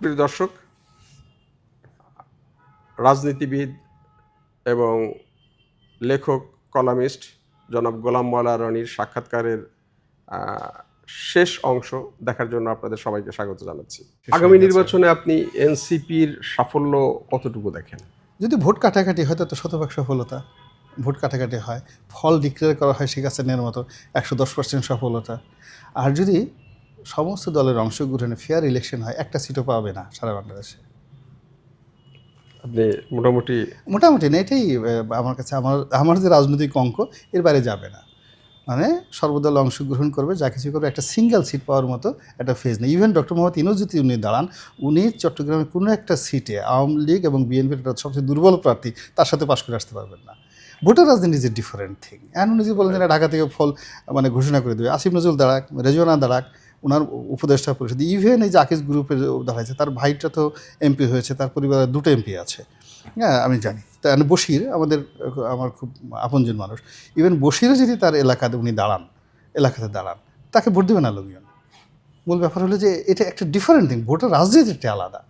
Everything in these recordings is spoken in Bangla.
প্রিয় দর্শক রাজনীতিবিদ এবং লেখক কলামিস্ট জনাব গোলাম মোয়ালা রনির সাক্ষাৎকারের শেষ অংশ দেখার জন্য আপনাদের সবাইকে স্বাগত জানাচ্ছি। আগামী নির্বাচনে আপনি এনসিপির সাফল্য কতটুকু দেখেন? যদি ভোট কাটাকাটি হয় তো শতভাগ সফলতা। ভোট কাটাকাটি হয় ফল ডিক্লেয়ার করা হয় শেখ হাসিনার মতো একশো দশ পার্সেন্ট সফলতা। আর যদি সমস্ত দলের অংশগ্রহণে ফেয়ার ইলেকশন হয় একটা সিটও পাবে না সারা বাংলাদেশে। আপনি মোটামুটি মোটামুটি না এটাই আমার কাছে আমার আমার যে রাজনৈতিক অঙ্ক এর বাইরে যাবে না। মানে সর্বদল অংশগ্রহণ করবে যা কিছু করবে একটা সিঙ্গেল সিট পাওয়ার মতো একটা ফেজ নেই। ইভেন ডক্টর মোহাম্মদ ইনুজ যদি উনি দাঁড়ান উনি চট্টগ্রামের কোনো একটা সিটে আওয়ামী লীগ এবং বিএনপির একটা সবচেয়ে দুর্বল প্রার্থী তার সাথে পাশ করে আসতে পারবেন না। ভোটার রাজনীতি ইজ এ ডিফারেন্ট থিং এখন উনি যে বলেন যে ঢাকা থেকে ফল মানে ঘোষণা করে দেবে। আসিফ নজরুল দাঁড়াক রেজওয়ানা দাঁড়াক ওনার উপদেষ্টা পরিষদ ইভেন এই যে আকিস গ্রুপের দাঁড়াইছে, তার ভাইটা তো এমপি হয়েছে, তার পরিবারের দুটো এমপি আছে। হ্যাঁ আমি জানি। তা বসির আমাদের, আমার খুব আপনজন মানুষ ইভেন বসিরও যদি তার এলাকাতে উনি দাঁড়ান, এলাকাতে দাঁড়ান, তাকে ভোট দেবে না লোকজন। মূল ব্যাপার হলো যে এটা একটা ডিফারেন্ট থিং ভোটার রাজনীতি একটা আলাদা।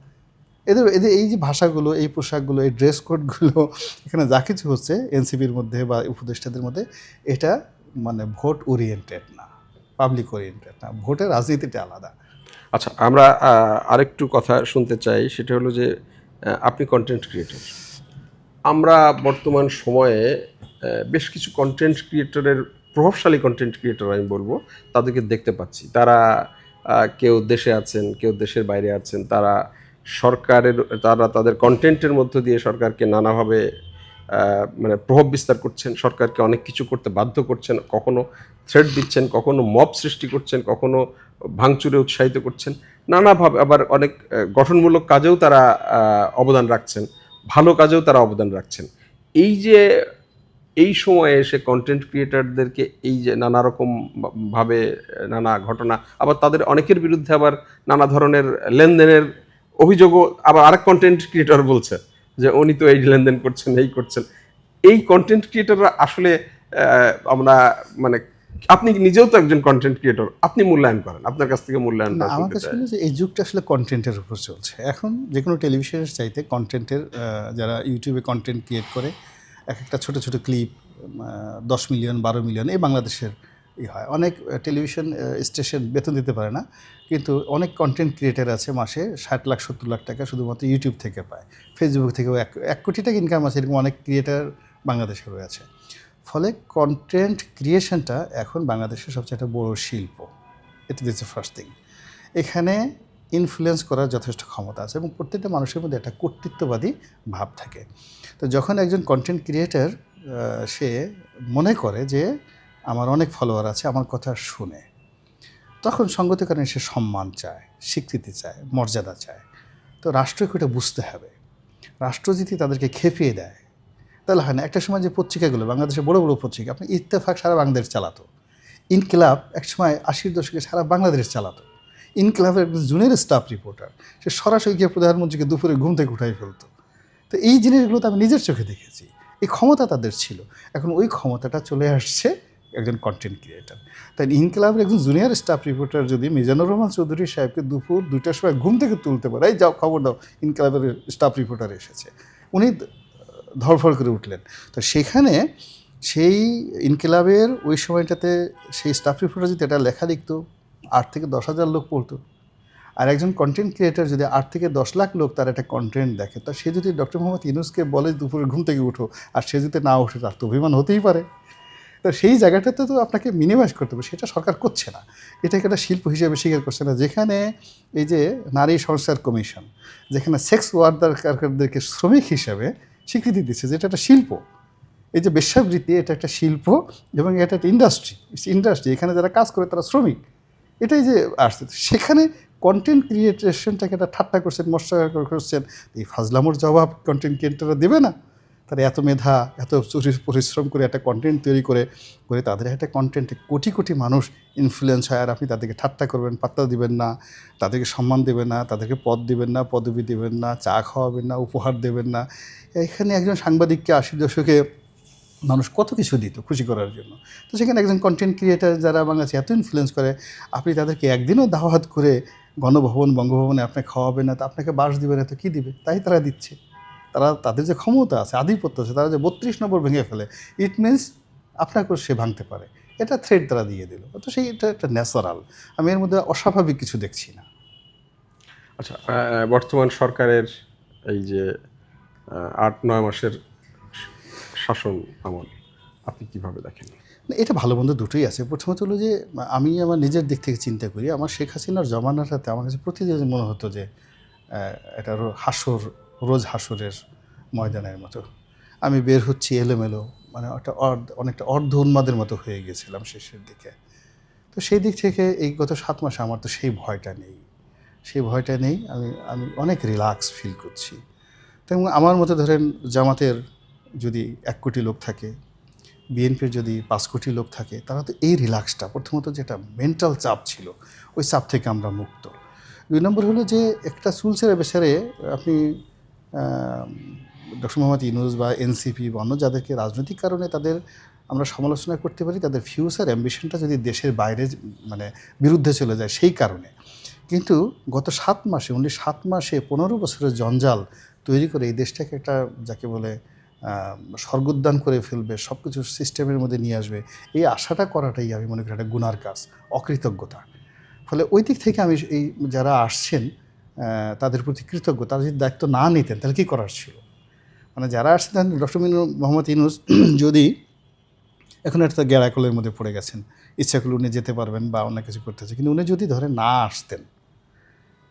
এদের এদের এই যে ভাষাগুলো, এই পোশাকগুলো, এই ড্রেস কোডগুলো এখানে যা কিছু হচ্ছে এনসিপির মধ্যে বা উপদেষ্টাদের মধ্যে, এটা মানে ভোট ওরিয়েন্টেড না। পাবলিক ওরিয়েন্টেড না, ভোটের রাজনীতিটা আলাদা। আচ্ছা আমরা আরেকটু কথা শুনতে চাই, সেটা হলো যে আপনি কন্টেন্ট ক্রিয়েটর আমরা বর্তমান সময়ে বেশ কিছু কন্টেন্ট ক্রিয়েটরের প্রভাবশালী কন্টেন্ট ক্রিয়েটর আমি বলব, তাদেরকে দেখতে পাচ্ছি। তারা কেউ দেশে আছেন, কেউ দেশের বাইরে আছেন, তারা সরকারের, তারা তাদের কন্টেন্টের মধ্য দিয়ে সরকারকে নানাভাবে মানে প্রভাব বিস্তার করছেন, সরকারকে অনেক কিছু করতে বাধ্য করছেন, কখনো থ্রেড দিচ্ছেন, কখনো মব সৃষ্টি করছেন, কখনো ভাঙচুরে উৎসাহিত করছেন। নানাভাবে আবার অনেক গঠনমূলক কাজেও তারা অবদান রাখছেন, ভালো কাজেও তারা অবদান রাখছেন। এই যে, এই সময়ে এসে কন্টেন্ট ক্রিয়েটারদেরকে এই যে নানা রকম ভাবে, নানা ঘটনা, আবার তাদের অনেকের বিরুদ্ধে আবার নানা ধরনের লেনদেনের অভিযোগও আবার আরেক কন্টেন্ট ক্রিয়েটর বলছে। যে উনি তো এই লেনদেন করছেন এই করছেন। এই কন্টেন্ট ক্রিয়েটররা আসলে আমরা মানে আপনি নিজেও তো একজন কন্টেন্ট ক্রিয়েটর আপনি মূল্যায়ন করেন আপনার কাছ থেকে মূল্যায়ন আমার কাছে যে এই যুগটা আসলে কন্টেন্টের উপর চলছে। এখন যে কোনো টেলিভিশনের চাইতে কন্টেন্টের যারা ইউটিউবে কন্টেন্ট ক্রিয়েট করে এক একটা ছোট ছোট ক্লিপ দশ মিলিয়ন বারো মিলিয়ন এই বাংলাদেশের ই হয়। অনেক টেলিভিশন স্টেশন বেতন দিতে পারে না কিন্তু অনেক কন্টেন্ট ক্রিয়েটার আছে মাসে ষাট লাখ সত্তর লাখ টাকা শুধুমাত্র ইউটিউব থেকে পায়। ফেসবুক থেকেও এক এক কোটি টাকা ইনকাম আছে এরকম অনেক ক্রিয়েটার বাংলাদেশে রয়েছে ফলে কন্টেন্ট ক্রিয়েশনটা এখন বাংলাদেশের সবচেয়ে একটা বড় শিল্প। এটা দিচ্ছে ফার্স্ট থিং এখানে ইনফ্লুয়েন্স করার যথেষ্ট ক্ষমতা আছে এবং প্রত্যেকটা মানুষের মধ্যে একটা কর্তৃত্ববাদী ভাব থাকে। তো যখন একজন কন্টেন্ট ক্রিয়েটার সে মনে করে যে আমার অনেক ফলোয়ার আছে, আমার কথা শুনে, তখন সঙ্গত কারণে সে সম্মান চায়, স্বীকৃতি চায়, মর্যাদা চায়। তো রাষ্ট্রকে এটা বুঝতে হবে। রাষ্ট্র যদি তাদেরকে খেপিয়ে দেয়। তাহলে হয় না, একটা সময় যে পত্রিকাগুলো বাংলাদেশের বড় বড় পত্রিকা, আপনি ইত্তেফাক সারা বাংলাদেশ চালাতো। ইনকিলাব একসময় আশির দশকে সারা বাংলাদেশ চালাতো। ইনকিলাবের একজন জুনিয়র স্টাফ রিপোর্টার, সে সরাসরি গিয়ে প্রধানমন্ত্রীকে দুপুরে ঘুম থেকে উঠাই ফেলতো। তো এই জিনিসগুলো তো আমি নিজের চোখে দেখেছি। এই ক্ষমতা তাদের ছিল। এখন ওই ক্ষমতাটা চলে আসছে একজন কন্টেন্ট ক্রিয়েটার তাই ইনকিলাবের একজন জুনিয়র স্টাফ রিপোর্টার যদি মিজানুর রহমান চৌধুরী সাহেবকে দুপুর দুইটার সময় ঘুম থেকে তুলতে পারে, এই যাও, খবর দাও, ইনকিলাবের স্টাফ রিপোর্টার এসেছে। উনি ধরফড় করে উঠলেন। তো সেখানে সেই ইনকিলাবের ওই সময়টাতে সেই স্টাফ রিপোর্টার যদি এটা লেখা লিখতো, আট থেকে দশ হাজার লোক পড়তো। আর একজন কন্টেন্ট ক্রিয়েটার যদি আট থেকে দশ লাখ লোক তার একটা কন্টেন্ট দেখে, তা সে যদি ডক্টর মোহাম্মদ ইউনুসকে বলে দুপুরে ঘুম থেকে উঠো, আর সে যদি না ওঠে তার তো অভিমান হতেই পারে। তো সেই জায়গাটাতে তো আপনাকে মিনিমাইজ করতে হবে, সেটা সরকার করছে না। এটাকে একটা শিল্প হিসেবে স্বীকার করছে না, যেখানে এই যে নারী সংস্কার কমিশন, যেখানে সেক্স ওয়ার্কারদেরকে শ্রমিক হিসাবে স্বীকৃতি দিচ্ছে, যে এটা একটা শিল্প। এই যে বেশ্যাবৃত্তি, এটা একটা শিল্প এবং এটা একটা ইন্ডাস্ট্রি ইন্ডাস্ট্রি এখানে যারা কাজ করে তারা শ্রমিক। এটাই যে আসছে সেখানে কন্টেন্ট ক্রিয়েটেশনটাকে একটা ঠাট্টা করছেন মশা করছেন এই ফাজলামোর জবাব কন্টেন্ট ক্রিয়েটাররা দেবে না। তারা এত মেধা, এত পরিশ্রম করে একটা কন্টেন্ট তৈরি করে করে তাদের একটা কন্টেন্টে কোটি কোটি মানুষ ইনফ্লুয়েন্স হয় আর আপনি তাদেরকে ঠাট্টা করবেন, পাত্তা দিবেন না, তাদেরকে সম্মান দেবেন না, তাদেরকে পদ দিবেন না, পদবি দেবেন না, চা খাওয়াবেন না, উপহার দেবেন না। এখানে একজন সাংবাদিককে আশি দশকে মানুষ কত কিছু দিত খুশি করার জন্য। তো সেখানে একজন কন্টেন্ট ক্রিয়েটার যারা বাংলাদেশে এত ইনফ্লুয়েন্স করে, আপনি তাদেরকে একদিনও দাওয়াত করে গণভবন, বঙ্গভবনে আপনাকে খাওয়াবে না, তো আপনাকে বাস দিবে না, তো কী দিবে? তাই তারা দিচ্ছে। তারা তাদের যে ক্ষমতা আছে আধিপত্য আছে তারা যে বত্রিশ নম্বর ভেঙে ফেলে ইট মিনস আপনাকেও সে ভাঙতে পারে। এটা থ্রেড তারা দিয়ে দিল। তো সেই এটা একটা ন্যাচারাল আমি এর মধ্যে অস্বাভাবিক কিছু দেখছি না। আচ্ছা বর্তমান সরকারের এই যে আট নয় মাসের শাসন আমল আপনি কীভাবে দেখেন? না, এটা ভালো মন্দ দুটোই আছে। প্রথমত হলো যে আমি আমার নিজের দিক থেকে চিন্তা করি আমার শেখ হাসিনার জমানাটাতে আমার কাছে প্রতিদিন মনে হতো যে এটা হাসর রোজ হাসরের ময়দানের মতো। আমি বের হচ্ছি এলোমেলো মানে একটা অর্ধ, অনেকটা অর্ধ উন্মাদের মতো হয়ে গেছিলাম শেষের দিকে। তো সেই দিক থেকে এই গত সাত মাসে আমার তো সেই ভয়টা নেই। সেই ভয়টা নেই, আমি আমি অনেক রিল্যাক্স ফিল করছি। তেমন আমার মতো ধরেন জামাতের যদি এক কোটি লোক থাকে, বিএনপির যদি পাঁচ কোটি লোক থাকে, তারা তো এই রিল্যাক্সটা প্রথমত যেটা মেন্টাল চাপ ছিল, ওই চাপ থেকে আমরা মুক্ত। দুই নম্বর হলো যে একটা চুলছেড়ে বেসারে আপনি ডক্টর মোহাম্মদ ইনুজ বা এনসিপি বা অন্য যাদেরকে রাজনৈতিক কারণে তাদের আমরা সমালোচনা করতে পারি, তাদের ফিউচার অ্যাম্বিশনটা যদি দেশের বাইরে মানে বিরুদ্ধে চলে যায় সেই কারণে। কিন্তু গত সাত মাসে, উনি সাত মাসে পনেরো বছরের জঞ্জাল তৈরি করে এই দেশটাকে একটা যাকে বলে স্বর্গোদ্যান করে ফেলবে সব কিছু সিস্টেমের মধ্যে নিয়ে আসবে, এই আশাটা করাটাই আমি মনে করি একটা গুনার কাজ, অকৃতজ্ঞতা। ফলে ওই দিক থেকে আমি এই যারা আসছেন তাদের প্রতি কৃতজ্ঞ, তারা যদি দায়িত্ব না নিতেন, তাহলে কী করার ছিল? মানে যারা আসছেন ডক্টর মিনু মোহাম্মদ ইনুস যদি এখন একটা গ্যারাকলের মধ্যে পড়ে গেছেন, ইচ্ছা করলে উনি যেতে পারবেন বা অন্য কিছু করতেছে কিন্তু উনি যদি ধরে না আসতেন,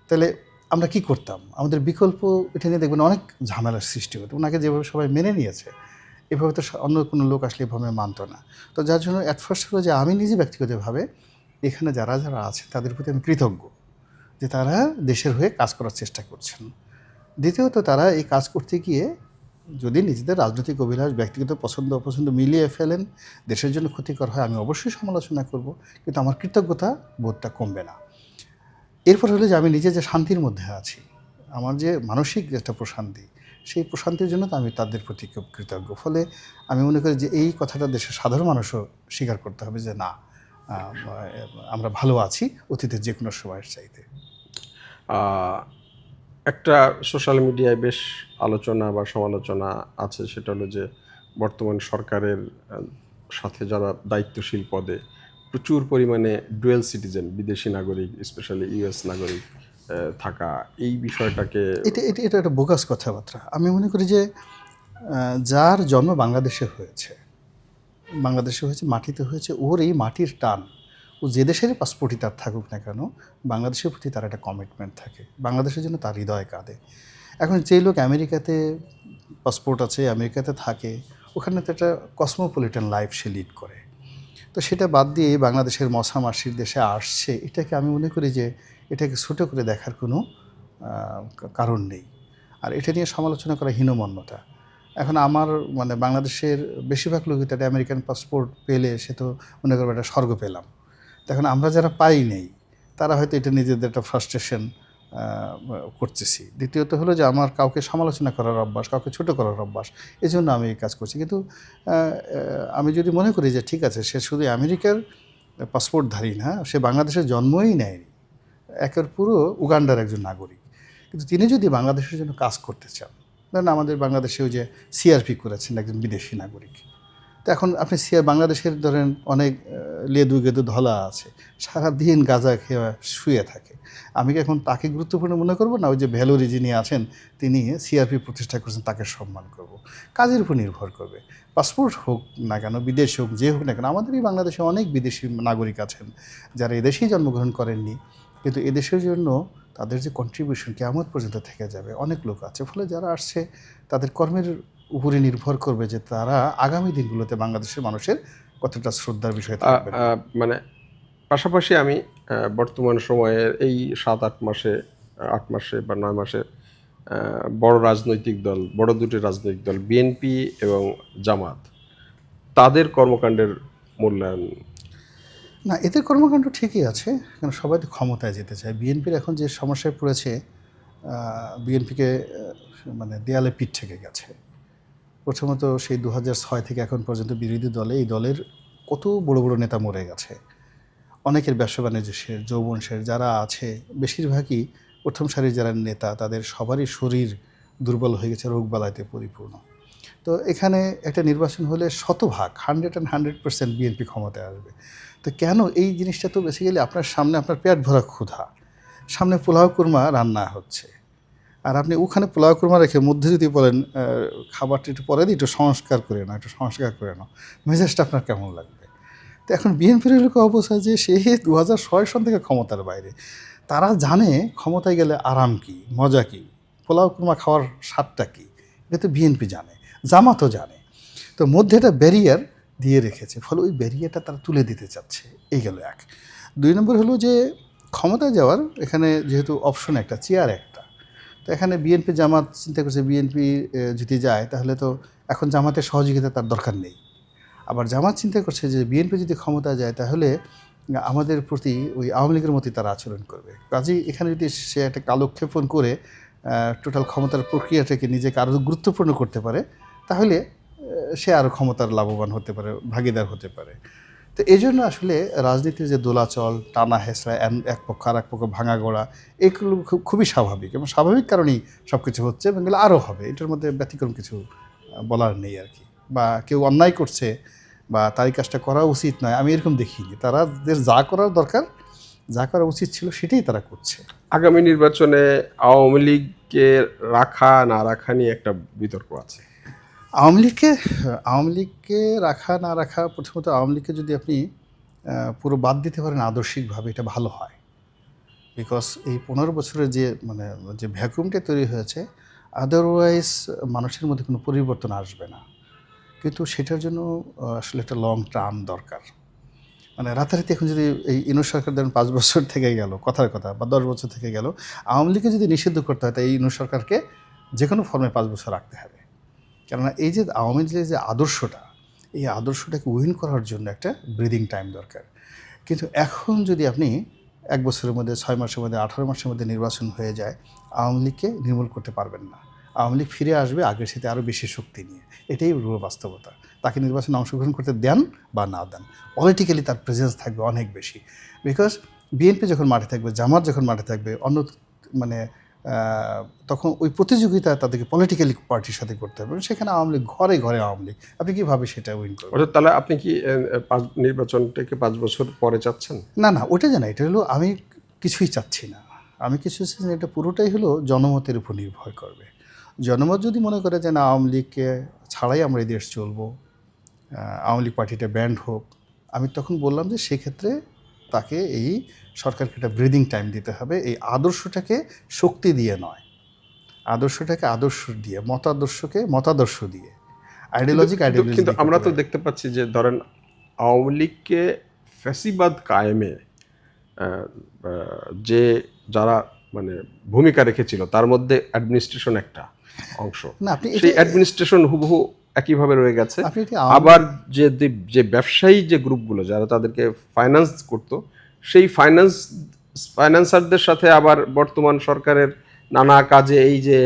তাহলে আমরা কি করতাম? আমাদের বিকল্প এটা নিয়ে দেখবেন অনেক ঝামেলার সৃষ্টি হতো। ওনাকে যেভাবে সবাই মেনে নিয়েছে, এভাবে তো অন্য কোনো লোক আসলে এভাবে মানত না। তো যার জন্য অ্যাট ফার্স্ট হলো যে আমি নিজে ব্যক্তিগতভাবে এখানে যারা যারা আছে, তাদের প্রতি আমি কৃতজ্ঞ। যে তারা দেশের হয়ে কাজ করার চেষ্টা করছেন। দ্বিতীয়ত, তারা এই কাজ করতে গিয়ে যদি নিজেদের রাজনৈতিক অভিলাষ, ব্যক্তিগত পছন্দ, অপছন্দ মিলিয়ে ফেলেন, দেশের জন্য ক্ষতিকর হয়, আমি অবশ্যই সমালোচনা করব, কিন্তু আমার কৃতজ্ঞতা বোধটা কমবে না। এরপর হলো যে আমি নিজে যে শান্তির মধ্যে আছি, আমার যে মানসিক একটা প্রশান্তি, সেই প্রশান্তির জন্য তো আমি তাদের প্রতি কৃতজ্ঞ। ফলে আমি মনে করি যে এই কথাটা দেশের সাধারণ মানুষও স্বীকার করতে হবে যে না আমরা ভালো আছি অতীতের যে কোনো সময়ের চাইতে। একটা সোশ্যাল মিডিয়ায় বেশ আলোচনা বা সমালোচনা আছে সেটা হলো যে বর্তমান সরকারের সাথে যারা দায়িত্বশীল পদে প্রচুর পরিমাণে ডুয়েল সিটিজেন বিদেশি নাগরিক স্পেশালি ইউএস নাগরিক থাকা। এই বিষয়টাকে এটা এটা এটা একটা বোগাস কথাবার্তা। আমি মনে করি যে যার জন্ম বাংলাদেশে হয়েছে বাংলাদেশে হয়েছে, মাটিতে হয়েছে, ওর এই মাটির টান, ও যে দেশেরই পাসপোর্টই তার থাকুক না কেন, বাংলাদেশের প্রতি তার একটা কমিটমেন্ট থাকে। বাংলাদেশের জন্য তার হৃদয় কাঁদে। এখন যে লোক আমেরিকাতে পাসপোর্ট আছে, আমেরিকাতে থাকে, ওখানে তো একটা কসমোপলিটন লাইফ সে লিড করে। তো সেটা বাদ দিয়ে বাংলাদেশের মশা মাসির দেশে আসছে, এটাকে আমি মনে করি যে এটাকে ছোটো করে দেখার কোনো কারণ নেই। আর এটা নিয়ে সমালোচনা করা হীনমন্যতা। এখন আমার মানে বাংলাদেশের বেশিরভাগ লোকই তো একটা আমেরিকান পাসপোর্ট পেলে সে তো মনে করবে একটা স্বর্গ পেলাম। তো এখন আমরা যারা পাই নেই, তারা হয়তো এটা নিজেদের একটা ফ্রাস্ট্রেশন করতেছি। দ্বিতীয়ত হলো যে আমার কাউকে সমালোচনা করার অভ্যাস, কাউকে ছোট করার অভ্যাস এই জন্য আমি এই কাজ করছি। কিন্তু আমি যদি মনে করি যে ঠিক আছে, সে শুধু আমেরিকার পাসপোর্টধারী না, সে বাংলাদেশের জন্মই নেয়নি, একের পুরো উগান্ডার একজন নাগরিক। কিন্তু তিনি যদি বাংলাদেশের জন্য কাজ করতে চান ধরেন আমাদের বাংলাদেশেও যে সিআরপি করেছেন একজন বিদেশি নাগরিক। তো এখন আপনি সিআর বাংলাদেশের ধরেন অনেক লেদু গেদু ধলা আছে, সারাদিন গাঁজা খেয়ে শুয়ে থাকে। আমি কি এখন তাকে গুরুত্বপূর্ণ মনে করব না ওই যে ভ্যালোরি যিনি আছেন, তিনি সিআরপি প্রতিষ্ঠা করেছেন, তাকে সম্মান করব। কাজের উপর নির্ভর করবে। পাসপোর্ট হোক না কেন, বিদেশ হোক, যে হোক না কেন, আমাদেরই বাংলাদেশে অনেক বিদেশি নাগরিক আছেন, যারা এদেশেই জন্মগ্রহণ করেননি। কিন্তু এদেশের জন্য তাদের যে কন্ট্রিবিউশন কেমন পর্যন্ত থেকে যাবে অনেক লোক আছে। ফলে যারা আসছে তাদের কর্মের উপরে নির্ভর করবে যে তারা আগামী দিনগুলোতে বাংলাদেশের মানুষের কতটা শ্রদ্ধার বিষয় থাকবে। মানে পাশাপাশি আমি বর্তমান সময়ের এই সাত আট মাসে আট মাসে বা নয় মাসে বড় রাজনৈতিক দল বড় দুটি রাজনৈতিক দল বিএনপি এবং জামাত তাদের কর্মকাণ্ডের মূল্যায়ন না, এদের কর্মকাণ্ড ঠিকই আছে, কারণ সবাই তো ক্ষমতায় যেতে চায়। বিএনপির এখন যে সমস্যায় পড়েছে বিএনপিকে মানে দেয়ালে পিঠ থেকে গেছে। প্রথমত সেই দু ছয় থেকে এখন পর্যন্ত বিরোধী দলে এই দলের কত বড় বড় নেতা মরে গেছে। অনেকের ব্যবসা বাণিজ্য শের যৌবন শের যারা আছে, বেশিরভাগই প্রথম সারির যারা নেতা, তাদের সবারই শরীর দুর্বল হয়ে গেছে রোগবালাইতে পরিপূর্ণ। তো এখানে একটা নির্বাচন হলে শতভাগ hundred and hundred percent BNP ক্ষমতায় আসবে। তো কেন এই জিনিসটা তো বেসিক্যালি আপনার সামনে আপনার পেট ভরা ক্ষুধা। সামনে পোলাও কুরমা রান্না হচ্ছে। আর আপনি ওখানে পোলাও কুরমা রেখে মধ্যে যদি বলেন খাবারটা একটু পরে দিই, একটু সংস্কার করে নাও, একটু সংস্কার করে নাও, মেজাজটা আপনার কেমন লাগবে? তো এখন বিএনপির এরকম অবস্থা যে সে দু হাজার ছয় সন থেকে ক্ষমতার বাইরে। তারা জানে ক্ষমতায় গেলে আরাম কি, মজা কি? পোলাও কুরমা খাওয়ার স্বাদটা কী? এটা তো বিএনপি জানে। জামাতও জানে। তো মধ্যে একটা ব্যারিয়ার দিয়ে রেখেছে। ফলে ওই ব্যারিয়ারটা তারা তুলে দিতে চাচ্ছে। এই গেল এক। দুই নম্বর হলো যে, ক্ষমতায় যাওয়ার এখানে যেহেতু অপশন একটা চেয়ার একটা। তো এখানে বিএনপি জামাত চিন্তা করছে বিএনপি যদি যায়, তাহলে তো এখন জামাতের সহযোগিতা তার দরকার নেই। আবার জামাত চিন্তা করছে যে বিএনপি যদি ক্ষমতা যায়, তাহলে আমাদের প্রতি ওই আওয়ামী লীগের মতোই তারা আচরণ করবে। কাজেই এখানে যদি সে একটা কালক্ষেপণ করে টোটাল ক্ষমতার প্রক্রিয়াটাকে নিজেকে আরও গুরুত্বপূর্ণ করতে পারে তাহলে সে আরও ক্ষমতার লাভবান হতে পারে, ভাগিদার হতে পারে। তো এই জন্য আসলে রাজনীতির যে দোলাচল, টানা এন- এক পক্ষ আর এক পক্ষ ভাঙা গোড়া, এগুলো খুব, খুবই স্বাভাবিক এবং স্বাভাবিক কারণেই সব কিছু হচ্ছে এবং এগুলো আরও হবে। এটার মধ্যে ব্যতিক্রম কিছু বলার নেই আর কি। বা কেউ অন্যায় করছে বা তার কাজটা করা উচিত নয়, আমি এরকম দেখিনি। তারা যা করার দরকার, যা করা উচিত ছিল সেটাই তারা করছে। আগামী নির্বাচনে আওয়ামী লীগকে রাখা না রাখা নিয়ে একটা বিতর্ক আছে। আওয়ামী লীগকে আওয়ামী লীগকে রাখা, না রাখা, প্রথমত আওয়ামী লীগকে যদি আপনি পুরো বাদ দিতে পারেন আদর্শিকভাবে, এটা ভালো হয়। বিকজ এই পনেরো বছরের যে মানে যে ভ্যাকুমটা তৈরি হয়েছে আদারওয়াইজ মানুষের মধ্যে কোনো পরিবর্তন আসবে না। কিন্তু সেটার জন্য আসলে একটা লং টার্ম দরকার। মানে রাতারাতি এখন যদি এই ইনু সরকার ধরেন পাঁচ বছর থেকে গেল, কথার কথা, বা দশ বছর থেকে গেল, আওয়ামী লীগকে যদি নিষিদ্ধ করতে হয়, তাই এই ইনু সরকারকে যে কোনো ফর্মে পাঁচ বছর রাখতে হবে। কেননা এই যে আওয়ামী লীগের যে আদর্শটা, এই আদর্শটাকে উইন করার জন্য একটা ব্রিদিং টাইম দরকার। কিন্তু এখন যদি আপনি এক বছরের মধ্যে, ছয় মাসের মধ্যে, আঠারো মাসের মধ্যে নির্বাচন হয়ে যায়, আওয়ামী লীগকে নির্মূল করতে পারবেন না। আওয়ামী লীগ ফিরে আসবে আগের সাথে আরও বেশি শক্তি নিয়ে। এটাই রূঢ় বাস্তবতা। তাকে নির্বাচনে অংশগ্রহণ করতে দেন বা না দেন পলিটিক্যালি তার প্রেজেন্স থাকবে অনেক বেশি। বিকজ বিএনপি যখন মাঠে থাকবে, জামাত যখন মাঠে থাকবে, অন্য মানে তখন ওই প্রতিযোগিতা তাদেরকে পলিটিক্যালি পার্টির সাথে করতে হবে। সেখানে আওয়ামী লীগ ঘরে ঘরে আওয়ামী লীগ। আপনি কীভাবে সেটা উইন করবেন? অর্থাৎ তাহলে আপনি কি নির্বাচনটাকে পাঁচ বছর পরে চাচ্ছেন? না না ওটা জানা এটা হলো আমি কিছুই চাচ্ছি না। আমি কিছু চাচ্ছি না এটা পুরোটাই হলো জনমতের উপর নির্ভর করবে। জনমত যদি মনে করে যে না আওয়ামী লীগকে ছাড়াই আমরা এই দেশ চলবো আওয়ামী লীগ পার্টিটা ব্যান্ড হোক আমি তখন বললাম যে সেক্ষেত্রে তাকে এই সরকারকে একটা ব্রিদিং টাইম দিতে হবে। এই আদর্শটাকে শক্তি দিয়ে নয়। আদর্শটাকে আদর্শ দিয়ে মতাদর্শকে মতাদর্শ দিয়ে। আইডিওলজিক আইডিওলজি কিন্তু আমরা তো দেখতে পাচ্ছি যে ধরেন আওয়ামী লীগকে ফ্যাসিবাদ কায়েমে যে যারা মানে ভূমিকা রেখেছিল তার মধ্যে অ্যাডমিনিস্ট্রেশন একটা অংশ। না আপনি সেই অ্যাডমিনিস্ট্রেশন হুবহু একইভাবে রয়ে গেছে। আবার যে যে- যে ব্যবসায়ী যে গ্রুপগুলো যারা তাদেরকে ফাইন্যান্স করতো সেই ফাইন্যান্স ফাইন্যান্সারদের সাথে আবার বর্তমান সরকারের নানা কাজে, এই যে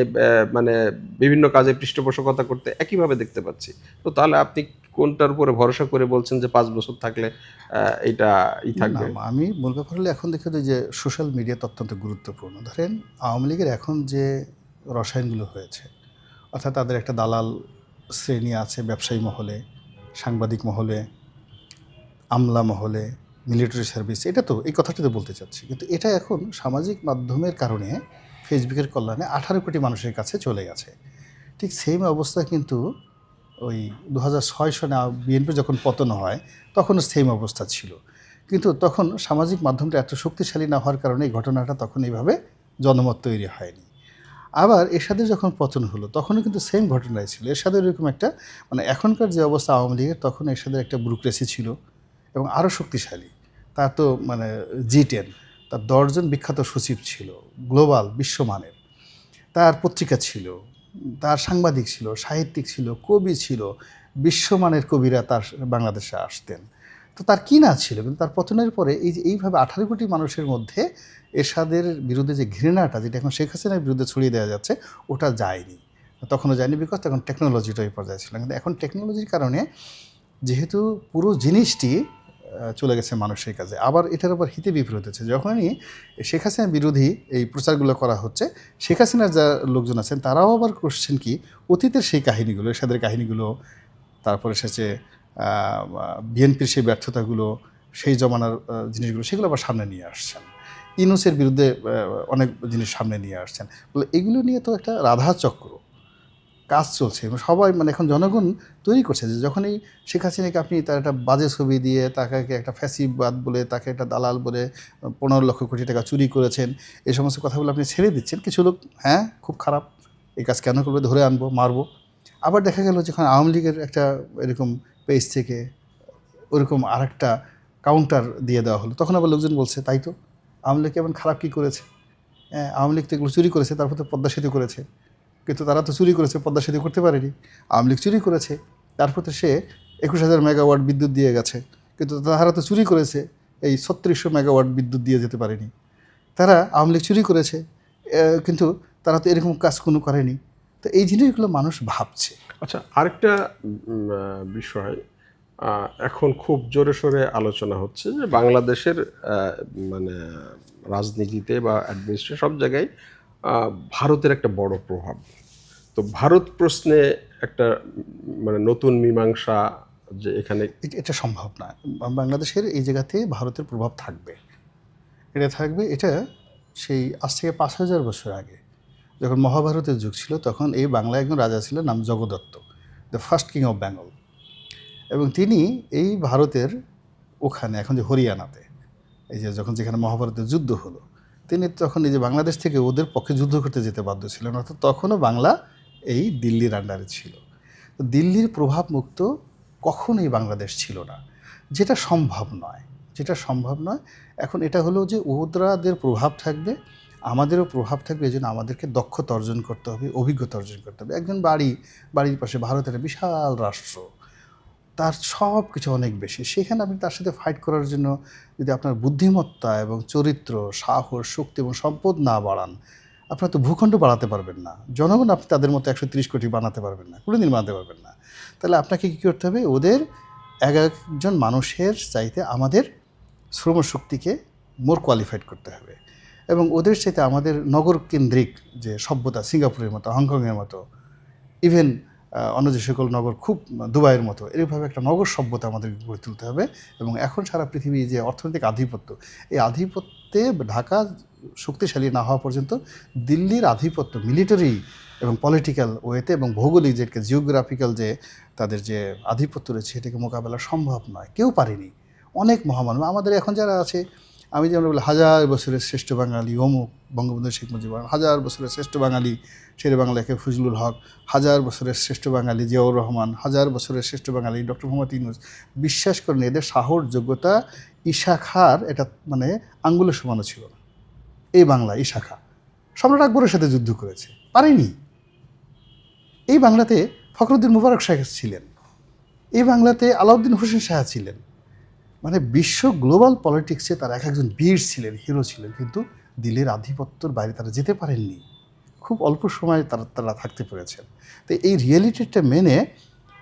মানে বিভিন্ন কাজে পৃষ্ঠপোষকতা করতে একইভাবে দেখতে পাচ্ছি। তো তাহলে আপনি কোনটার উপরে ভরসা করে বলছেন যে পাঁচ বছর থাকলে এটা ই থাকবে? আমি মূল ব্যাপার হলো এখন দেখে যে সোশ্যাল মিডিয়া অত্যন্ত গুরুত্বপূর্ণ। ধরেন আওয়ামী লীগের এখন যে রসায়নগুলো হয়েছে, অর্থাৎ তাদের একটা দালাল শ্রেণি আছে ব্যবসায়ী মহলে, সাংবাদিক মহলে, আমলা মহলে মিলিটারি সার্ভিস এটা তো এই কথাটা তো বলতে চাচ্ছি। কিন্তু এটা এখন সামাজিক মাধ্যমের কারণে ফেসবুকের কল্যাণে আঠারো কোটি মানুষের কাছে চলে গেছে। ঠিক সেম অবস্থা কিন্তু ওই দু হাজার ছয় সনে বিএনপি যখন পতন হয়, তখনও সেম অবস্থা ছিল। কিন্তু তখন সামাজিক মাধ্যমটা এত শক্তিশালী না হওয়ার কারণে এই ঘটনাটা তখন এইভাবে জনমত তৈরি হয়নি। আবার এরশাদের যখন পতন হলো, তখনও কিন্তু সেম ঘটনাই ছিল। এরশাদের এরকম একটা মানে এখনকার যে অবস্থা আওয়ামী লীগের, তখন এরশাদের একটা ব্যুরোক্রেসি ছিল এবং আরও শক্তিশালী। তার তো মানে জি টেন তার দশজন বিখ্যাত সচিব ছিল, গ্লোবাল, বিশ্বমানের। তার পত্রিকা ছিল, তার সাংবাদিক ছিল, সাহিত্যিক ছিল, কবি ছিল, বিশ্বমানের কবিরা তার বাংলাদেশে আসতেন। তো তার কি না ছিল? কিন্তু তার পতনের পরে এই যে এইভাবে আঠারো কোটি মানুষের মধ্যে এরশাদের বিরুদ্ধে যে ঘৃণাটা, যেটা এখন শেখ হাসিনার বিরুদ্ধে ছড়িয়ে দেওয়া যাচ্ছে, ওটা যায়নি। তখনও যায়নি বিকজ তখন টেকনোলজিটা ওই পর্যায়ে ছিল। কিন্তু এখন টেকনোলজির কারণে যেহেতু পুরো জিনিসটি চলে গেছে মানুষের কাছে। আবার এটার উপর হিতে বিপরীত হচ্ছে। যখনই শেখ হাসিনা বিরোধী এই প্রচারগুলো করা হচ্ছে, শেখ হাসিনার যা লোকজন আছেন, তারাও আবার করছেন কি? অতীতের সেই কাহিনীগুলো, এরশাদের কাহিনীগুলো, তারপর এসেছে বিএনপির সেই ব্যর্থতাগুলো, সেই জমানার জিনিসগুলো, সেগুলো আবার সামনে নিয়ে আসছেন। ইনুসের বিরুদ্ধে অনেক জিনিস সামনে নিয়ে আসছেন। এগুলো নিয়ে তো একটা রাধা চক্র কাজ চলছে। এবং সবাই মানে এখন জনগণ তৈরি করছে যে যখনই শেখ হাসিনাকে আপনি তার একটা বাজে ছবি দিয়ে তাকে একটা ফ্যাসিবাদ বলে, তাকে একটা দালাল বলে পনেরো লক্ষ কোটি টাকা চুরি করেছেন এই সমস্ত কথাগুলো আপনি ছেড়ে দিচ্ছেন। কিছু লোক হ্যাঁ খুব খারাপ, এই কাজ কেন করবে? ধরে আনব, মারবো। আবার দেখা গেল যখন আওয়ামী লীগের একটা এরকম পেজ থেকে ওরকম আর একটা কাউন্টার দিয়ে দেওয়া হলো, তখন আবার লোকজন বলছে, তাই তো? আওয়ামী লীগ এমন খারাপ কী করেছে? হ্যাঁ আওয়ামী লীগ তো এগুলো চুরি করেছে, তারপর তো পদ্মা সেতু করেছে। কিন্তু তারা তো চুরি করেছে, পদ্মা সেতু করতে পারেনি। আওয়ামী লীগ চুরি করেছে, তারপর তো সে একুশ হাজার মেগাওয়াট বিদ্যুৎ দিয়ে গেছে। কিন্তু তারা তো চুরি করেছে, এই ছত্রিশশো মেগাওয়াট বিদ্যুৎ দিয়ে যেতে পারেনি। তারা আওয়ামী লীগ চুরি করেছে কিন্তু তারা তো এরকম কাজ কোনো করেনি। তো এই জিনিসগুলো মানুষ ভাবছে। আচ্ছা আরেকটা বিষয় এখন খুব জোরে সোরে আলোচনা হচ্ছে যে বাংলাদেশের মানে রাজনীতিতে বা অ্যাডমিনিস্ট্রেশন সব জায়গায় ভারতের একটা বড় প্রভাব। তো ভারত প্রশ্নে একটা মানে নতুন মীমাংসা যে এখানে এটা সম্ভব না। বাংলাদেশের এই জায়গাতে ভারতের প্রভাব থাকবে। এটা থাকবে, এটা সেই আজ থেকে পাঁচ হাজার বছর আগে যখন মহাভারতের যুগ ছিল, তখন এই বাংলায় একজন রাজা ছিলেন, নাম Jagadatta the first king of Bengal এবং তিনি এই ভারতের ওখানে, এখন যে হরিয়ানাতে, এই যে যখন যেখানে মহাভারতের যুদ্ধ হলো তিনি তখন এই যে বাংলাদেশ থেকে ওদের পক্ষে যুদ্ধ করতে যেতে বাধ্য ছিলেন, অর্থাৎ তখনও বাংলা এই দিল্লির আন্ডারে ছিল। দিল্লির প্রভাবমুক্ত কখনোই বাংলাদেশ ছিল না, যেটা সম্ভব নয়। যেটা সম্ভব নয়, এখন এটা হলো যে ওদরাদের প্রভাব থাকবে, আমাদেরও প্রভাব থাকবে, এই জন্য আমাদেরকে দক্ষতা অর্জন করতে হবে, অভিজ্ঞতা অর্জন করতে হবে। একজন বাড়ি, বাড়ির পাশে ভারতের বিশাল রাষ্ট্র। তার সব কিছু অনেক বেশি। সেখানে আপনি তার সাথে ফাইট করার জন্য যদি আপনার বুদ্ধিমত্তা এবং চরিত্র, সাহস, শক্তি এবং সম্পদ না বাড়ান, আপনার তো ভূখণ্ড বাড়াতে পারবেন না। জনগণ আপনি তাদের মতো একশো তিরিশ কোটি বানাতে পারবেন না, কোনোদিন বানাতে পারবেন না। তাহলে আপনাকে কী করতে হবে? ওদের এক একজন মানুষের চাইতে আমাদের শ্রমশক্তিকে মোর কোয়ালিফাইড করতে হবে। এবং ওদের চাইতে আমাদের নগর কেন্দ্রিক যে সভ্যতা, সিঙ্গাপুরের মতো, হংকংয়ের মতো ইভেন অন্য যে সকল নগর খুব দুবাইয়ের মতো এরকমভাবে একটা নগর সভ্যতা আমাদের গড়ে তুলতে হবে এবং এখন সারা পৃথিবী যে অর্থনৈতিক আধিপত্য, এই আধিপত্যে ঢাকা শক্তিশালী না হওয়া পর্যন্ত দিল্লির আধিপত্য মিলিটারি এবং পলিটিক্যাল ওয়েতে এবং ভৌগোলিক যে জিওগ্রাফিক্যাল যে তাদের যে আধিপত্য রয়েছে, সেটাকে মোকাবেলা সম্ভব নয়। কেউ পারেনি। অনেক মহামানব, আমাদের এখন যারা আছে আমি যেমন বলি, হাজার বছরের শ্রেষ্ঠ বাঙালি অমুক বঙ্গবন্ধু শেখ রহমান, হাজার বছরের শ্রেষ্ঠ বাঙালি শেরে বাংলাকে ফজলুল হক, হাজার বছরের শ্রেষ্ঠ বাঙালি জিয়াউর রহমান, হাজার বছরের শ্রেষ্ঠ বাঙালি ডক্টর মোহাম্মদ ইউনুস। বিশ্বাস করেন, এদের সাহস, যোগ্যতা ইশাখার এটা মানে আঙ্গুলের সমানও ছিল না। এই বাংলা ইশাখা সম্রাট আকবরের সাথে যুদ্ধ করেছে, পারেনি। এই বাংলাতে ফখরুদ্দিন মুবারক সাহেব ছিলেন। এই বাংলাতে আলাউদ্দিন হোসেন শাহ ছিলেন। মানে বিশ্ব গ্লোবাল পলিটিক্সে তারা এক একজন বীর ছিলেন, হিরো ছিলেন, কিন্তু দিলের আধিপত্যর বাইরে তারা যেতে পারেননি। খুব অল্প সময় তারা তারা থাকতে পেরেছেন। তো এই রিয়েলিটিটা মেনে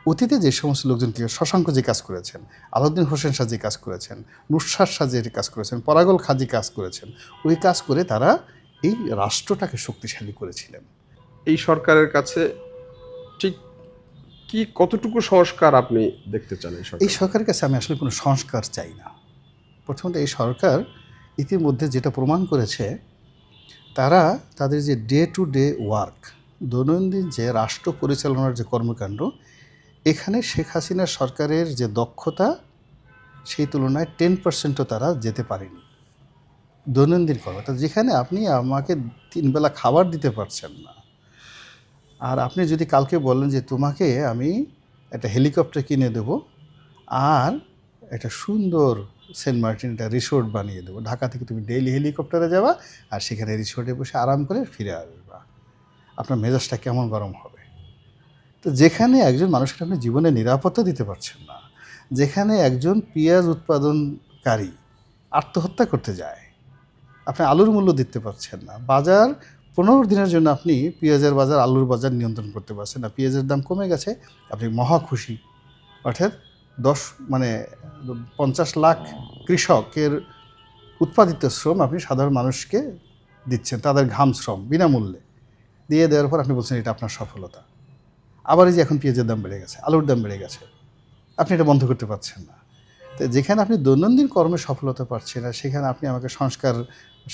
অতীতে যে সমস্ত লোকজন কি, শশাঙ্ক যে কাজ করেছেন, আলাউদ্দিন হোসেন শাহ যে কাজ করেছেন, নুসরাত শাহ যে কাজ করেছেন, পরাগল খাজি কাজ করেছেন, ওই কাজ করে তারা এই রাষ্ট্রটাকে শক্তিশালী করেছিলেন। এই সরকারের কাছে ঠিক কি, কতটুকু সংস্কার আপনি দেখতে চান এই এই সরকার সরকারের কাছে আমি আসলে কোনো সংস্কার চাই না। প্রথমত এই সরকার ইতিমধ্যে যেটা প্রমাণ করেছে, তারা তাদের যে ডে টু ডে ওয়ার্ক দৈনন্দিন যে রাষ্ট্র পরিচালনার যে কর্মকাণ্ড, এখানে শেখ হাসিনা সরকারের যে দক্ষতা, সেই তুলনায় টেন পার্সেন্টও তারা যেতে পারেনি। দৈনন্দিন কর্ম যেখানে আপনি আমাকে তিনবেলা খাবার দিতে পারছেন না আর আপনি যদি কালকে বলেন যে তোমাকে আমি একটা হেলিকপ্টার কিনে দেবো আর একটা সুন্দর সেন্ট মার্টিন একটা রিসোর্ট বানিয়ে দেবো, ঢাকা থেকে তুমি ডেইলি হেলিকপ্টারে যাবা আর সেখানে রিসোর্টে বসে আরাম করে ফিরে আসবা। আপনার মেজাজটা কেমন গরম হবে? তো যেখানে একজন মানুষকে আপনি জীবনে নিরাপত্তা দিতে পারছেন না, যেখানে একজন পেঁয়াজ উৎপাদনকারী আত্মহত্যা করতে যায়, আপনি আলুর মূল্য দিতে পারছেন না, বাজার পনেরো দিনের জন্য আপনি পেঁয়াজের বাজার, আলুর বাজার নিয়ন্ত্রণ করতে পারছেন না। পেঁয়াজের দাম কমে গেছে, আপনি মহা খুশি। অর্থাৎ দশ মানে পঞ্চাশ লাখ কৃষকের উৎপাদিত শ্রম আপনি সাধারণ মানুষকে দিচ্ছেন, তাদের ঘাম শ্রম বিনামূল্যে। দিয়ে দেওয়ার পর আপনি বলছেন এটা আপনার সফলতা। আবার এই যে এখন পেঁয়াজের দাম বেড়ে গেছে, আলুর দাম বেড়ে গেছে, আপনি এটা বন্ধ করতে পারছেন না। তো যেখানে আপনি দৈনন্দিন কর্মে সফলতা পাচ্ছেন না, সেখানে আপনি আমাকে সংস্কার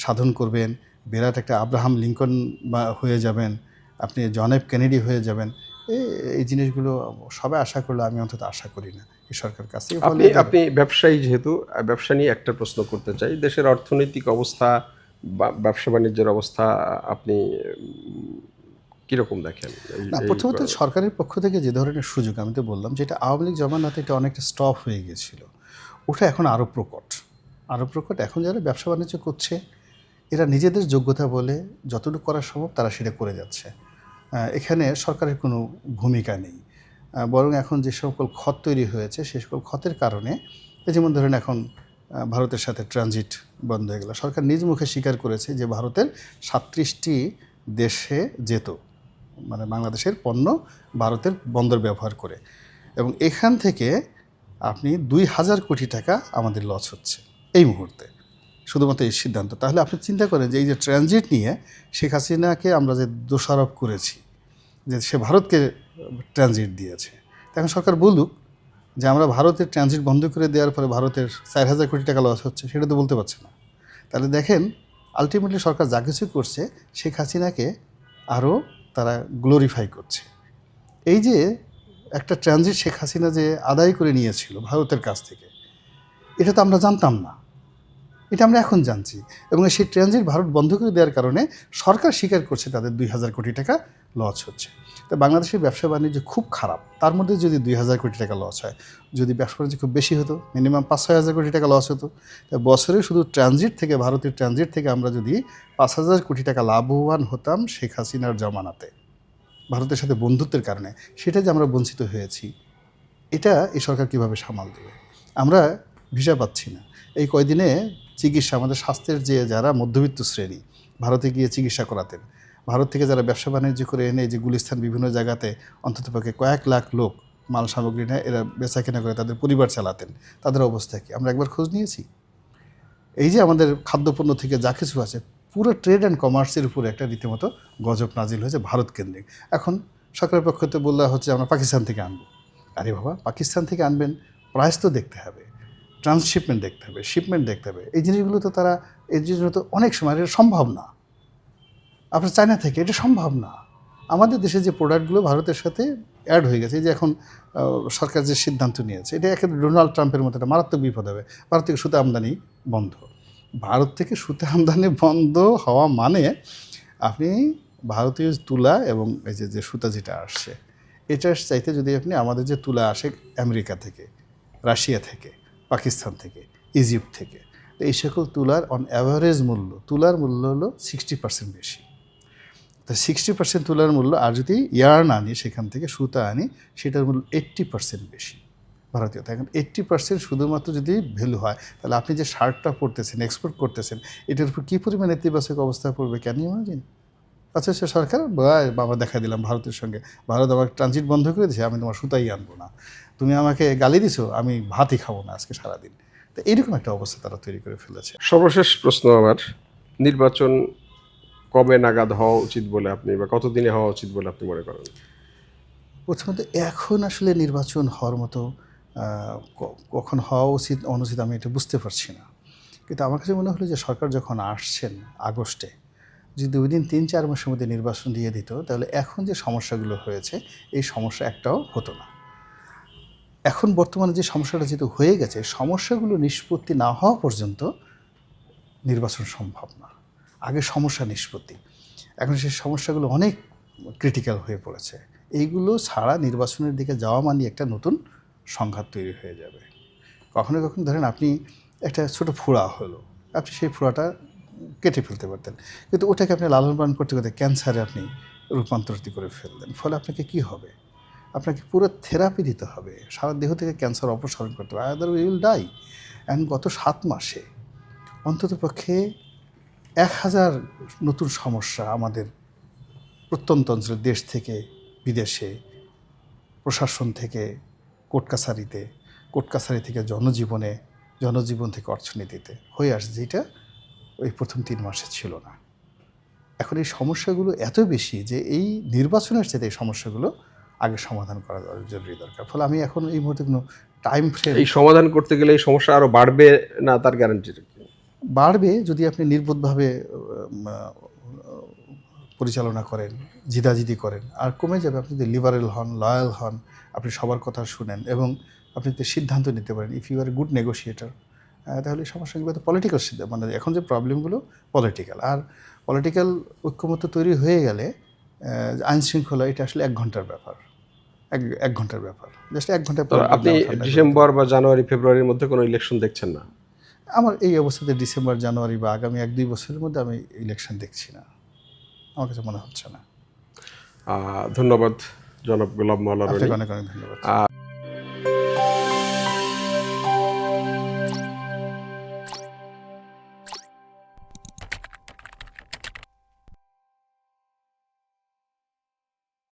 সাধন করবেন বিরাট একটা আব্রাহাম লিঙ্কন বা হয়ে যাবেন আপনি জন এফ কেনেডি হয়ে যাবেন এই এই জিনিসগুলো সবাই আশা করলে আমি অন্তত আশা করি না এই সরকার কাছে। আপনি আপনি ব্যবসায়ী যেহেতু ব্যবসা নিয়ে একটা প্রশ্ন করতে চাই। দেশের অর্থনৈতিক অবস্থা বা ব্যবসা বাণিজ্যের অবস্থা আপনি কীরকম কীরকম দেখেন? না প্রথমত সরকারের পক্ষ থেকে যে ধরনের সুযোগ আমি তো বললাম যেটা আওয়ামী লীগ জমানাতে এটা অনেকটা স্টপ হয়ে গিয়েছিল ওটা এখন আরও প্রকট। আরও প্রকট। এখন যারা ব্যবসা বাণিজ্য করছে এরা নিজেদের যোগ্যতা বলে যতটুকু করা সম্ভব তারা সেটা করে যাচ্ছে। এখানে সরকারের কোনো ভূমিকা নেই। বরং এখন যে সকল ক্ষত তৈরি হয়েছে, সে সকল ক্ষতের কারণে যেমন ধরেন এখন ভারতের সাথে ট্রানজিট বন্ধ হয়ে গেল। সরকার নিজ মুখে স্বীকার করেছে যে ভারতের সাতত্রিশটি দেশে যেত মানে বাংলাদেশের পণ্য ভারতের বন্দর ব্যবহার করে। এবং এখান থেকে আপনি দুই হাজার কোটি টাকা আমাদের লস হচ্ছে। এই মুহূর্তে। শুধুমাত্র এই সিদ্ধান্ত। তাহলে আপনি চিন্তা করেন যে এই যে ট্রানজিট নিয়ে শেখ হাসিনাকে আমরা যে দোষারোপ করেছি, যে সে ভারতকে ট্রানজিট দিয়েছে। এখন সরকার বলুক যে আমরা ভারতের ট্রানজিট বন্ধ করে দেওয়ার পরে ভারতের চার হাজার কোটি টাকা লস হচ্ছে, সেটা তো বলতে পারছে না। তাহলে দেখেন আলটিমেটলি সরকার যা কিছু করছে, শেখ হাসিনাকে আরও তারা গ্লোরিফাই করছে। এই যে একটা ট্রানজিট শেখ হাসিনা যে আদায় করে নিয়েছিল ভারতের কাছ থেকে, এটা তো আমরা জানতাম না। এটা আমরা এখন জানছি এবং সেই ট্রানজিট ভারত বন্ধ করে দেওয়ার কারণে সরকার স্বীকার করছে তাদের দুই হাজার কোটি টাকা লস হচ্ছে। তো বাংলাদেশের ব্যবসা বাণিজ্য খুব খারাপ। তার মধ্যে যদি দুই হাজার কোটি টাকা লস হয়, যদি ব্যবসা বাণিজ্য খুব বেশি হতো মিনিমাম পাঁচ ছয় হাজার কোটি টাকা লস হতো, তা বছরে শুধু ট্রানজিট থেকে, ভারতের ট্রানজিট থেকে আমরা যদি পাঁচ হাজার কোটি টাকা লাভবান হতাম শেখ হাসিনার জমানাতে, ভারতের সাথে বন্ধুত্বের কারণে, সেটা যে আমরা বঞ্চিত হয়েছি, এটা এই সরকার কীভাবে সামাল দেবে? আমরা ভিসা পাচ্ছি না। এই কয়দিনে চিকিৎসা, আমাদের স্বাস্থ্যের যে যারা মধ্যবিত্ত শ্রেণি, ভারতে গিয়ে চিকিৎসা করাতেন, ভারত থেকে যারা ব্যবসা বাণিজ্য করে এনে যে গুলিস্তান বিভিন্ন জায়গাতে অন্ততপক্ষে কয়েক লাখ লোক মাল সামগ্রী নেয়, এরা বেচা কেনা করে তাদের পরিবার চালাতেন, তাদের অবস্থা কি? আমরা একবার খোঁজ নিয়েছি। এই যে আমাদের খাদ্যপণ্য থেকে যা কিছু আছে, পুরো ট্রেড অ্যান্ড কমার্সের উপরে একটা রীতিমতো গজব নাজিল হয়েছে ভারত কেন্দ্রিক। এখন সরকারের পক্ষ থেকে বললে হচ্ছে, আমরা পাকিস্তান থেকে আনব। আরে বাবা, পাকিস্তান থেকে আনবেন প্রাইস তো দেখতে হবে। ট্রান্সশিপমেন্ট দেখতে হবে শিপমেন্ট দেখতে হবে। এই জিনিসগুলো তো তারা, এই জিনিসগুলো তো অনেক সময় এটা সম্ভব না। আপনার চায়না থেকে এটা সম্ভব না। আমাদের দেশে যে প্রোডাক্টগুলো ভারতের সাথে অ্যাড হয়ে গেছে যে এখন সরকার যে সিদ্ধান্ত নিয়েছে, এটা একেবারে ডোনাল্ড ট্রাম্পের মতো একটা মারাত্মক বিপদ হবে। ভারত থেকে সুতা আমদানি বন্ধ। ভারত থেকে সুতা আমদানি বন্ধ হওয়া মানে আপনি ভারতীয় তুলা এবং এই যে যে সুতা যেটা আসছে, এটার চাইতে যদি আপনি আমাদের যে তুলা আসে আমেরিকা থেকে, রাশিয়া থেকে পাকিস্তান থেকে, ইজিপ্ট থেকে। তো এই সকল তুলার অন অ্যাভারেজ মূল্য, তুলার মূল্য হলো সিক্সটি পার্সেন্ট বেশি। তো সিক্সটি পার্সেন্ট তুলার মূল্য আর যদি ইয়ার্ন আনি, সেখান থেকে সুতা আনি, সেটার মূল্য এইট্টি পার্সেন্ট বেশি। ভারতীয় এখন এইট্টি পার্সেন্ট শুধুমাত্র যদি ভ্যালু হয়, তাহলে আপনি যে শার্টটা পরতেছেন এক্সপোর্ট করতেছেন, এটার উপর কী পরিমাণ নেতিবাচক অবস্থা পড়বে কেন ইমাজিন আচ্ছা সে সরকার বা বাবা দেখা দিলাম ভারতের সঙ্গে। ভারত আমার ট্রানজিট বন্ধ করে দিয়েছে, আমি তোমার সুতাই আনব না। তুমি আমাকে গালি দিছো আমি ভাতই খাব না আজকে সারাদিন। তো এইরকম একটা অবস্থা তারা তৈরি করে ফেলেছে। সর্বশেষ প্রশ্ন আমার নির্বাচন কবে নাগাদ হওয়া উচিত বলে আপনি বা কতদিনে হওয়া উচিত বলে আপনি মনে করেন? প্রথমত এখন আসলে নির্বাচন হওয়ার মতো কখন হওয়া উচিত অনুচিত আমি এটা বুঝতে পারছি না। কিন্তু আমার কাছে মনে হলো যে সরকার যখন আসছেন আগস্টে যদি ওই দিন তিন চার মাসের মধ্যে নির্বাচন দিয়ে দিত তাহলে এখন যে সমস্যাগুলো হয়েছে এই সমস্যা একটাও হতো না। এখন বর্তমানে যে সমস্যাটা যেহেতু হয়ে গেছে, সমস্যাগুলো নিষ্পত্তি না হওয়া পর্যন্ত নির্বাচন সম্ভব না। আগে সমস্যা নিষ্পত্তি। এখন সেই সমস্যাগুলো অনেক ক্রিটিক্যাল হয়ে পড়েছে। এইগুলো ছাড়া নির্বাচনের দিকে যাওয়া মানে একটা নতুন সংঘাত তৈরি হয়ে যাবে। কখনো কখনো ধরেন আপনি একটা ছোট ফোড়া হলো, আপনি সেই ফোড়াটা কেটে ফেলতে পারতেন। কিন্তু ওটাকে আপনি লালন পালন করতে করতে ক্যান্সারে আপনি রূপান্তরিত করে ফেললেন। ফলে আপনাকে কি হবে? আপনাকে পুরো থেরাপি দিতে হবে। সারা দেহ থেকে ক্যান্সার অপসারণ করতে হবে। আদার উইল ডাই। অ্যান্ড গত সাত মাসে অন্ততপক্ষে এক হাজার নতুন সমস্যা আমাদের প্রত্যন্ত অঞ্চলের দেশ থেকে বিদেশে, প্রশাসন থেকে, কোর্ট কাছারিতে, কোর্ট কাছারি থেকে জনজীবনে, জনজীবন থেকে অর্থনীতিতে হয়ে আসছে। যেটা ওই প্রথম তিন মাসে ছিল না। এখন এই সমস্যাগুলো এত বেশি যে এই নির্বাচনের সাথে এই সমস্যাগুলো আগে সমাধান করা জরুরি দরকার। ফলে আমি এখন এই মুহূর্তে কোনো টাইম ফ্রেম এই সমাধান করতে গেলে এই সমস্যা আরও বাড়বে না তার গ্যারান্টি বাড়বে যদি আপনি নির্বোধভাবে পরিচালনা করেন জিদাজিদি করেন। আর কমে যাবে আপনি যদি লিবারেল হন লয়াল হন আপনি সবার কথা শুনেন এবং আপনি যদি সিদ্ধান্ত নিতে পারেন if you are good negotiator তাহলে এই সমস্যাগুলো তো পলিটিক্যাল সিদ্ধান্ত মানে এখন যে প্রবলেমগুলো পলিটিক্যাল আর পলিটিক্যাল ঐক্যমত্য তৈরি হয়ে গেলে আইন শৃঙ্খলা এটা আসলে এক ঘণ্টার ব্যাপার। এক এক ঘণ্টার ব্যাপার। জাস্ট এক ঘণ্টা আপনি ডিসেম্বর বা জানুয়ারি ফেব্রুয়ারির মধ্যে কোনো ইলেকশন দেখছেন না? আমার এই অবস্থাতে ডিসেম্বর জানুয়ারি বা আগামী এক দুই বছরের মধ্যে আমি ইলেকশন দেখছি না। আমার কাছে মনে হচ্ছে না। ধন্যবাদ জনাব গোলাম মাওলা অনেক অনেক ধন্যবাদ।